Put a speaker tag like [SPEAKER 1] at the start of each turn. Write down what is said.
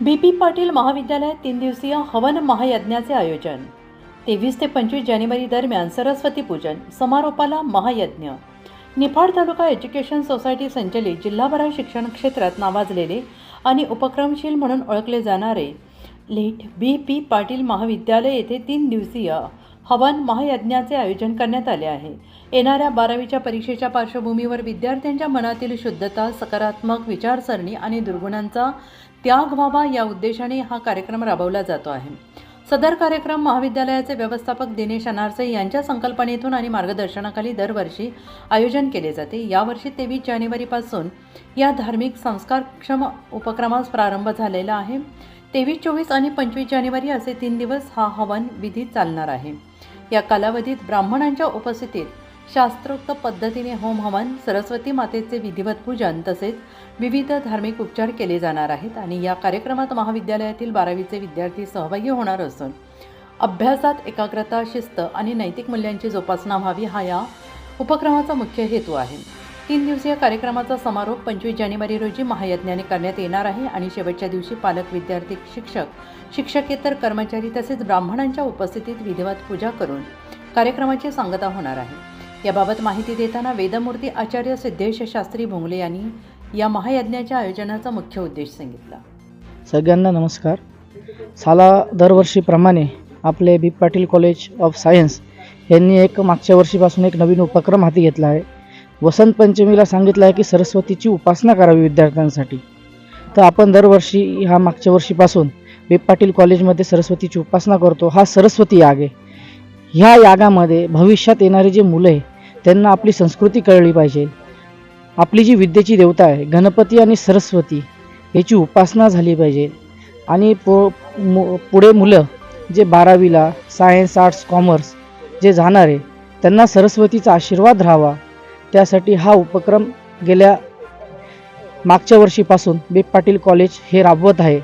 [SPEAKER 1] बी P Patil महाविद्यालयात तीन दिवसीय हवन महायज्ञाचे आयोजन. तेवीस ते पंचवीस जानेवारी दरम्यान सरस्वती पूजन समारोपाला महायज्ञ. निफाड तालुका एज्युकेशन सोसायटी संचलित जिल्हाभरात शिक्षण क्षेत्रात नावाजलेले आणि उपक्रमशील म्हणून ओळखले जाणारे लेट बी पी पाटील महाविद्यालय येथे तीन दिवसीय हवन महायज्ञाचे आयोजन करण्यात आले आहे. येणाऱ्या बारावीच्या परीक्षेच्या पार्श्वभूमीवर विद्यार्थ्यांच्या मनातील शुद्धता सकारात्मक विचारसरणी आणि दुर्गुणांचा त्याग व्हावा या उद्देशाने हा कार्यक्रम राबवला जातो आहे. सदर कार्यक्रम महाविद्यालयाचे व्यवस्थापक दिनेश अनारसे यांच्या संकल्पनेतून आणि मार्गदर्शनाखाली दरवर्षी आयोजन केले जाते. यावर्षी तेवीस जानेवारीपासून या धार्मिक संस्कारक्षम उपक्रमास प्रारंभ झालेला आहे. तेवीस चोवीस आणि पंचवीस जानेवारी असे तीन दिवस हा हवन विधी चालणार आहे. या कालावधीत ब्राह्मणांच्या उपस्थितीत शास्त्रोक्त पद्धतीने होम हवन सरस्वती मातेचे विधिवत पूजन तसेच विविध धार्मिक उपचार केले जाणार आहेत आणि या कार्यक्रमात महाविद्यालयातील बारावीचे विद्यार्थी सहभागी होणार असून अभ्यासात एकाग्रता शिस्त आणि नैतिक मूल्यांची जोपासना व्हावी हा या उपक्रमाचा मुख्य हेतू आहे. तीन दिवसीय कार्यक्रमाचा समारोप पंचवीस जानेवारी रोजी महायज्ञाने करण्यात येणार आहे आणि शेवटच्या दिवशी पालक विद्यार्थी शिक्षक शिक्षकेतर कर्मचारी तसेच ब्राह्मणांच्या उपस्थितीत विधिवत पूजा करून कार्यक्रमाची सांगता होणार आहे. याबाबत माहिती देताना वेदमूर्ती आचार्य सिद्धेश शास्त्री भोंगले यांनी या महायज्ञाच्या आयोजनाचा मुख्य उद्देश सांगितला.
[SPEAKER 2] सगळ्यांना नमस्कार. साला दरवर्षीप्रमाणे आपले B Patil college of science यांनी एक मागच्या वर्षीपासून एक नवीन उपक्रम हाती घेतला आहे. वसंत पंचमीला सांगितलं आहे की सरस्वतीची उपासना करावी विद्यार्थ्यांसाठी. तर आपण दरवर्षी ह्या मागच्या वर्षीपासून बी पाटील कॉलेजमध्ये सरस्वतीची उपासना करतो. हा सरस्वती याग आहे. ह्या यागामध्ये भविष्यात येणारी जी मुलं आहे त्यांना आपली संस्कृती कळली पाहिजे. आपली जी विद्येची देवता आहे गणपती आणि सरस्वती याची उपासना झाली पाहिजे. आणि पु मु पुढे मुलं जे बारावीला सायन्स आर्ट्स कॉमर्स जे जाणार आहे त्यांना सरस्वतीचा आशीर्वाद राहावा. त्यासाठी हा उपक्रम गेल्या मागच्या वर्षीपासून बी पाटील कॉलेज हे राबवत आहे.